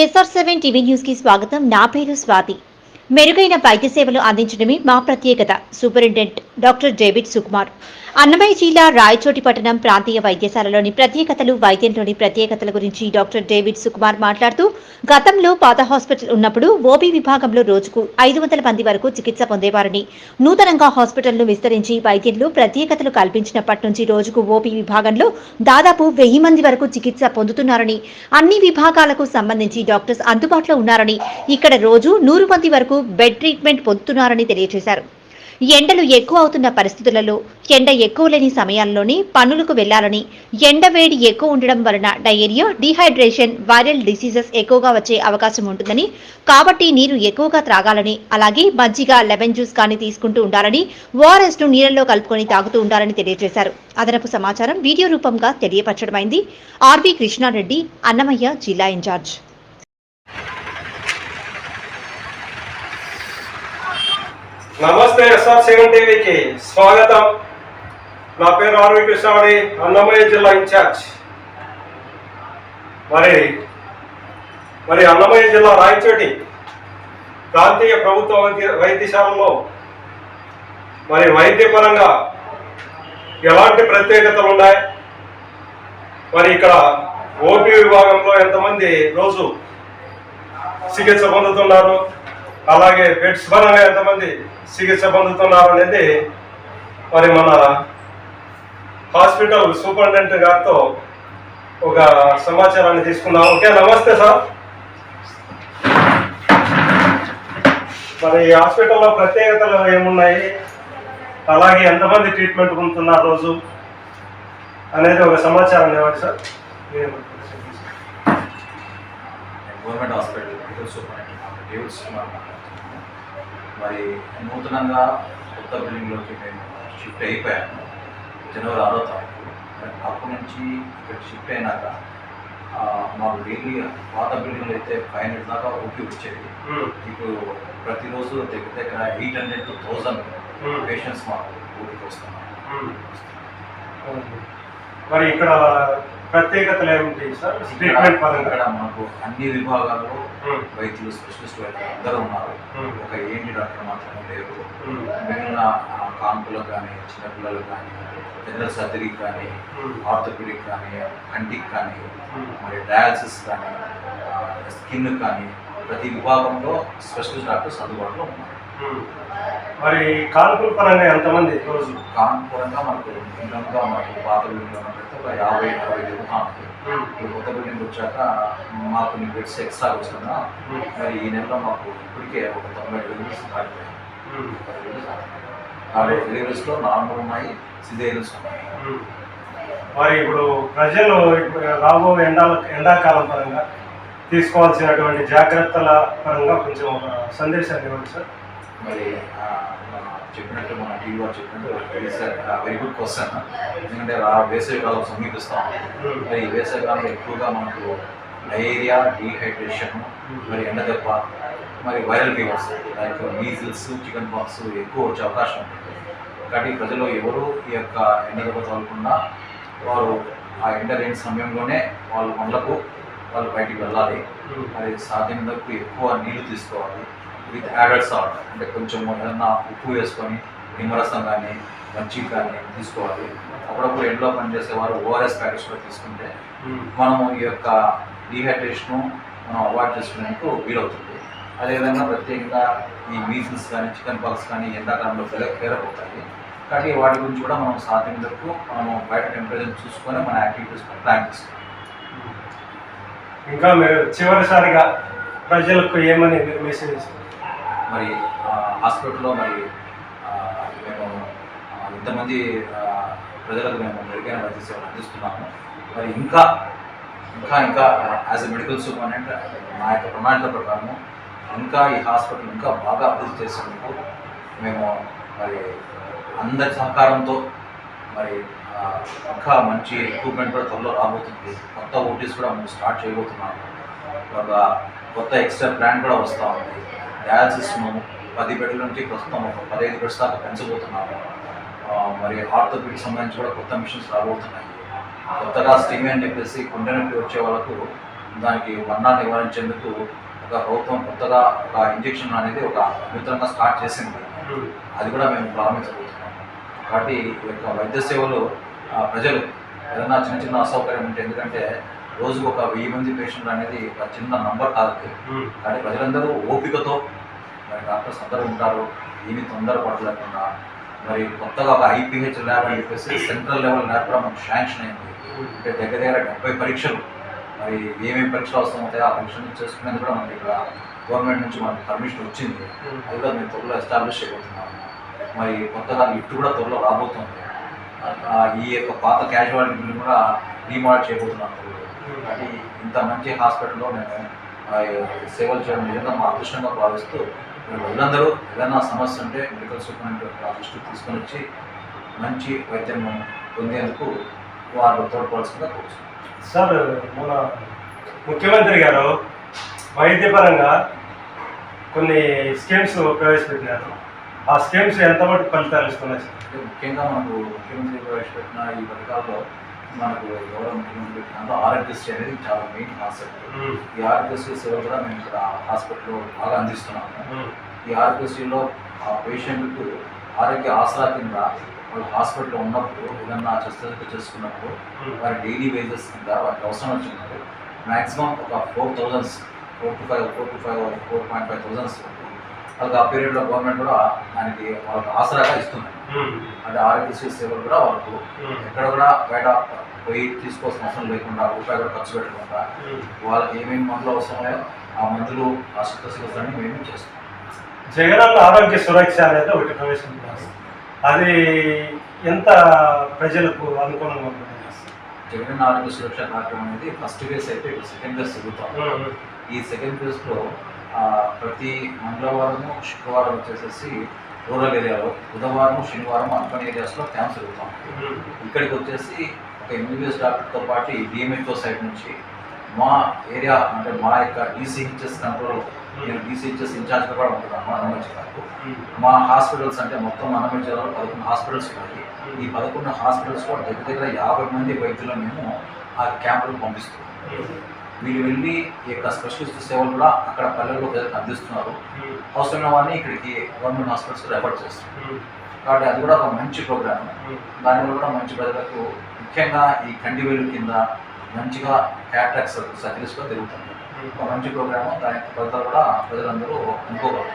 SR seven TV న్యూస్కి స్వాగతం నా పేరు స్వాతి మెరుగైన వైద్య సేవలు అందించడమే మా ప్రత్యేకత. Superintendent doctor David Sukumar. Annamayya జిల్లా రాయచోటి పట్టణం ప్రాంతీయ వైద్యశాలలోని ప్రత్యేకతలు వైద్యంలోని ప్రత్యేకతల గురించి డాక్టర్ డేవిడ్ సుకుమార్ మాట్లాడుతూ గతంలో పాత హాస్పిటల్ ఉన్నప్పుడు ఓబీ విభాగంలో రోజుకు ఐదు వందల మంది వరకు చికిత్స పొందేవారని నూతనంగా హాస్పిటల్ను విస్తరించి వైద్యంలో ప్రత్యేకతలు కల్పించినప్పటి నుంచి రోజుకు ఓబీ విభాగంలో దాదాపు వెయ్యి మంది వరకు చికిత్స పొందుతున్నారని అన్ని విభాగాలకు సంబంధించి డాక్టర్స్ అందుబాటులో ఉన్నారని ఇక్కడ రోజు నూరు మంది వరకు బెడ్ ట్రీట్మెంట్ పొందుతున్నారని తెలియజేశారు. ఎండలు ఎక్కువ అవుతున్న పరిస్థితులలో ఎండ ఎక్కువ లేని సమయాల్లోనే పనులకు వెళ్ళాలని ఎండ వేడి ఎక్కువ ఉండడం వలన డయేరియా డిహైడ్రేషన్ వైరల్ డిసీజెస్ ఎక్కువగా వచ్చే అవకాశం ఉంటుందని కాబట్టి నీరు ఎక్కువగా త్రాగాలని అలాగే మజ్జిగ లెమన్ జ్యూస్ కానీ తీసుకుంటూ ఉండాలని ఓఆర్ఎస్ను నీళ్ళలో కలుపుకొని తాగుతూ ఉండాలని తెలియజేశారు. అదనపు సమాచారం వీడియో రూపంగా తెలియపరచడమైంది. ఆర్వి కృష్ణారెడ్డి అన్నమయ్య జిల్లా ఇన్ఛార్జ్. నమస్తే ఎస్ఆర్ సెవెన్ టీవీకి స్వాగతం. నా పేరు ఆర్వి కృష్ణావడి అన్నమయ్య జిల్లా ఇన్ఛార్జ్. మరి మరి అన్నమయ్య జిల్లా రాయచోటి ప్రాంతీయ ప్రభుత్వ వైద్య వైద్యశాలలో మరి వైద్యపరంగా ఎలాంటి ప్రత్యేకతలు ఉన్నాయి? మరి ఇక్కడ ఓపీ విభాగంలో ఎంతమంది రోజు చికిత్స పొందుతున్నారు? అలాగే బెడ్స్ పరంగా ఎంతమంది చికిత్స పొందుతున్నారు అనేది మరి మన హాస్పిటల్ సూపరింటెండెంట్ గారితో ఒక సమాచారాన్ని తీసుకుందాం. ఓకే నమస్తే సార్. మరి ఈ హాస్పిటల్లో ప్రత్యేకతలు ఏమున్నాయి? అలాగే ఎంతమంది ట్రీట్మెంట్ పొందుతున్నారు రోజు? అనేది ఒక సమాచారం ఇవ్వండి sir. Government hospital superintendent. David Kumar మాట్లాడుతున్నాను మరి నూతనంగా కొత్త బిల్డింగ్లోకి మేము షిఫ్ట్ అయిపోయాము జనవరి ఆరో తారీఖు. మరి అప్పటి నుంచి ఇక్కడ షిఫ్ట్ అయినాక మాకు డైలీ పాత బిల్డింగ్లో అయితే ఫైవ్ హండ్రెడ్ దాకా ఓపీ వచ్చేది ఇప్పుడు ప్రతిరోజు దగ్గర దగ్గర eight hundred to thousand um. Patients మాకు ఓపీకి వస్తున్నారు మరి ఇక్కడ ప్రత్యేకతలు ఏమిటి సార్ ట్రీట్మెంట్ పరంగా ఇక్కడ మనకు అన్ని విభాగాల్లో వైద్యులు స్పెషలిస్ట్ వైద్యులు అందరూ ఉన్నారు. ఒక ఏంటి డాక్టర్ మాత్రమే లేరు. మిగిలిన ఆ, కాన్పులకు కానీ చిన్నపిల్లలకు కానీ జనరల్ సర్జరీకి కానీ ఆర్థోపెడిక్ కానీ కంటికి కానీ మరి డయాలసిస్ కానీ స్కిన్ కానీ ప్రతి విభాగంలో స్పెషలిస్ట్ డాక్టర్స్ అందుబాటులో ఉన్నారు. మరి కాన్పుల పరంగా ఎంతమంది రోజు కాన్పురంగా మనకు మినిమంగా మనకు పాత ఉన్నట్టు ఒక యాభై అరవై ఉమ్, ఇప్పుడు కొత్త బిల్డింగ్ వచ్చాక మాకు కొన్ని బెడ్స్ ఎక్స్ట్రా వచ్చినా మరి ఈ నెలలో మాకు ఇప్పటికే ఒక తొంభై డెలివరీస్ దాటిపోయాయి నాలుగు డెలివరీస్లో నార్మల్ ఉన్నాయి సిజేరియన్స్ ఉన్నాయి. మరి ఇప్పుడు ప్రజలు ఇప్పుడు రాబో ఎండా ఎండాకాలం పరంగా తీసుకోవాల్సినటువంటి జాగ్రత్తల పరంగా కొంచెం ఒక సందేశాన్ని ఇవ్వండి సార్ మరి చెప్పినట్టు మన టీవీ వారు చెప్పినట్టు వెరీ గుడ్ క్వశ్చన్ ఎందుకంటే ఆ వేసవికాలం సమీపిస్తాం మరి ఈ వేసవికాలంలో ఎక్కువగా మనకు డైరియా డీహైడ్రేషన్ మరి ఎండ దెబ్బ మరి viral fevers like measles chicken pox ఎక్కువ వచ్చే అవకాశం ఉంటుంది. కాబట్టి ప్రజలు ఎవరు ఈ యొక్క ఎండ దెబ్బ తగలకుండా వారు ఆ ఎండ లేని సమయంలోనే వాళ్ళ పండ్లకు వాళ్ళు బయటికి వెళ్ళాలి. మరి సాధ్యమైనందుకు ఎక్కువ నీళ్ళు తీసుకోవాలి. With added salt. అంటే కొంచెం ఏదన్నా ఉప్పు వేసుకొని నిమ్మరసం కానీ మజ్జిగ కానీ తీసుకోవాలి. అప్పుడప్పుడు ఎండలో పనిచేసే వారు ఓఆర్ఎస్ ప్యాకెట్స్ కూడా తీసుకుంటే మనము ఈ యొక్క డీహైడ్రేషను మనం అవాయిడ్ చేసుకునేందుకు వీలవుతుంది. అదేవిధంగా ప్రత్యేకంగా ఈ మీసిల్స్ కానీ చికెన్ పాక్స్ కానీ ఎండాకాలంలో పేరపోతాయి కాబట్టి వాటి గురించి కూడా మనం సాధ్యమైనందుకు మనము బయట టెంపరేచర్ చూసుకొని మన యాక్టివిటీస్ ప్లాన్ చేసుకోవాలి. ఇంకా మీరు చివరిసారిగా ప్రజలకు ఏమని మెసేజ్ ఇస్తారు మరి హాస్పిటల్లో మరి మేము ఇంతమంది ప్రజలకు మేము మెరుగైన వైద్య సేవలు అందిస్తున్నాము. మరి ఇంకా ఇంకా ఇంకా యాజ్ ఎ మెడికల్ సూపరింటెండెంట్ నా యొక్క ప్రణాళిక ప్రకారము ఇంకా ఈ హాస్పిటల్ ఇంకా బాగా అభివృద్ధి చేసేందుకు మేము మరి అందరి సహకారంతో మరి ఇంకా మంచి ఎక్విప్మెంట్ కూడా త్వరలో రాబోతుంది. కొత్త ఓటీస్ కూడా మేము స్టార్ట్ చేయబోతున్నాము. ఒక కొత్త ఎక్స్ట్రా ప్లాన్ కూడా వస్తూ ఉంది. డయాలసిస్ను పది బెడ్ల నుంచి ప్రస్తుతం ఒక పదిహేను బెడ్స్ దాకా పెంచబోతున్నాము. మరి ఆర్థోపెడిక్ సంబంధించి కూడా కొత్త మిషన్స్ రాబోతున్నాయి. కొత్తగా స్టీమ్ అని చెప్పేసి గుండె నొప్పి వచ్చే వాళ్ళకు దానికి మరణాలు నివారించేందుకు ఒక ప్రభుత్వం కొత్తగా ఒక ఇంజెక్షన్ అనేది ఒక నూతనంగా స్టార్ట్ చేసింది. అది కూడా మేము ప్రారంభించబోతున్నాం. కాబట్టి ఈ యొక్క వైద్య సేవలు ప్రజలు ఏదైనా చిన్న చిన్న అసౌకర్యం ఉంటే ఎందుకంటే రోజుకు ఒక వెయ్యి మంది పేషెంట్లు అనేది ఒక చిన్న నంబర్ కాదు. కానీ ప్రజలందరూ ఓపికతో మరి డాక్టర్స్ అందరూ ఉంటారు. ఏమీ తొందరపడలేకుండా మరి కొత్తగా ఒక ఐపీహెచ్ ల్యాబ్ అని చెప్పేసి సెంట్రల్ లెవెల్ ల్యాబ్ కూడా మనకు శాంక్షన్ అయింది. అంటే దగ్గర దగ్గర డెబ్బై పరీక్షలు మరి ఏమేమి పరీక్షలు అవసరం అవుతాయో ఆ పరీక్షలు చేసుకునేందుకు కూడా మనకి ఇక్కడ గవర్నమెంట్ నుంచి మనకి పర్మిషన్ వచ్చింది. అది కూడా మేము త్వరలో ఎస్టాబ్లిష్ చేయబోతున్నాము. మరి కొత్తగా లిఫ్ట్ కూడా త్వరలో రాబోతుంది. ఈ యొక్క పాత క్యాజువాలిటీ కూడా డిమార్ట్ చేయబోతున్నాం త్వరలో అది ఇంత మంచి హాస్పిటల్లో మేము ఆ, సేవలు చేయడం నిజంగా మా అదృష్టంగా భావిస్తూ వాళ్ళందరూ ఏదైనా సమస్య ఉంటే మెడికల్ సూపరింటెండెంట్ ఆ దృష్టికి తీసుకొని వచ్చి మంచి వైద్యం పొందేందుకు వారు తోడ్పడాల్సిందిగా కోరుతున్నాను సార్ మన ముఖ్యమంత్రి గారు వైద్యపరంగా కొన్ని స్కీమ్స్ ప్రవేశపెట్టినారు. ఆ స్కీమ్స్ ఎంతవరకు ఫలితాలు ఇస్తున్నాయి ముఖ్యంగా మనకు ముఖ్యమంత్రి ప్రవేశపెట్టిన ఈ పథకాల్లో మనకు ఎవరో ముఖ్యమంత్రి పెట్టినందులో ఆరోగ్యశ్రీ అనేది చాలా మెయిన్ కాన్సెప్ట్. ఈ ఆరోగ్యశ్రీ సేవలు కూడా మేము ఇక్కడ హాస్పిటల్లో బాగా అందిస్తున్నాము. ఈ ఆరోగ్యశ్రీలో ఆ పేషెంట్కు ఆరోగ్య ఆసరా కింద వాళ్ళు హాస్పిటల్లో ఉన్నప్పుడు ఏదన్నా శస్త్రచికిత్స చేసుకున్నప్పుడు. వారి డైలీ వేజెస్ కింద వారికి అవసరం వచ్చినప్పుడు మ్యాక్సిమం ఒక four thousands four to five four to five four point five thousands వాళ్ళకి ఆ పీరియడ్లో గవర్నమెంట్ కూడా దానికి వాళ్ళకి ఆసరాగా ఇస్తుంది. అంటే ఆరోగ్యశ్రీ సేవలు కూడా వాళ్ళకు. ఎక్కడ కూడా బయట పోయి తీసుకోవాల్సిన అవసరం లేకుండా రూపాయి కూడా ఖర్చు పెట్టకుండా. వాళ్ళకి ఏమేమి మందులు అవసరమో ఆ మందులు ఆ శస్త్రచికిత్సలన్నీ మేము చేస్తాం జగనన్న ఆరోగ్య సురక్ష అనేది ఒకటి ప్రవేశపెట్టారు అది ఎంత ప్రజలకు అనుకూలంగా ఉంటుంది జగన్ ఆరోగ్య సురక్ష కార్యక్రమం అనేది ఫస్ట్ ఫేజ్ అయితే సెకండ్ ఫేజ్ జరుగుతాం. ఈ సెకండ్ ఫేజ్లో ప్రతి మంగళవారము శుక్రవారం వచ్చేసేసి రూరల్ ఏరియాలో. బుధవారం శనివారం అర్బన్ ఏరియాస్లో క్యాంప్స్ జరుగుతాం. ఇక్కడికి వచ్చేసి ఒక ఎంబీబీఎస్ డాక్టర్తో పాటు డిఎంహెచ్ఓ సైడ్ నుంచి మా ఏరియా అంటే మా యొక్క డీసీహెచ్ఎస్ కంట్రోల్ నేను డీసీహెచ్ఎస్ ఇన్ఛార్జ్గా కూడా ఉంటున్నాను అన్నమయ్య జిల్లాకు. మా హాస్పిటల్స్ అంటే మొత్తం అన్నమయ్య జిల్లాలో పదకొండు హాస్పిటల్స్ ఉన్నాయి. ఈ పదకొండు హాస్పిటల్స్లో దగ్గర దగ్గర యాభై మంది వైద్యులను మేము ఆ క్యాంపులకు పంపిస్తున్నాం. ఉమ్. వీళ్ళు వెళ్ళి ఈ యొక్క స్పెషలిస్ట్ సేవలు కూడా అక్కడ పల్లెల్లో ప్రజలకు అందిస్తున్నారు ఉమ్. అవసరమైన వారిని ఇక్కడికి గవర్నమెంట్ హాస్పిటల్స్ రెఫర్ చేస్తున్నారు ఉమ్. కాబట్టి అది కూడా ఒక మంచి ప్రోగ్రామ్ ఉమ్. దానివల్ల కూడా మంచి ప్రజలకు ముఖ్యంగా ఈ కండివేలు కింద మంచిగా క్యాట్రాక్స్ సర్జరీస్లో జరుగుతుంది ఒక మంచి ప్రోగ్రామ్ దాని ఫలితాలు కూడా ప్రజలందరూ అనుకోగలరు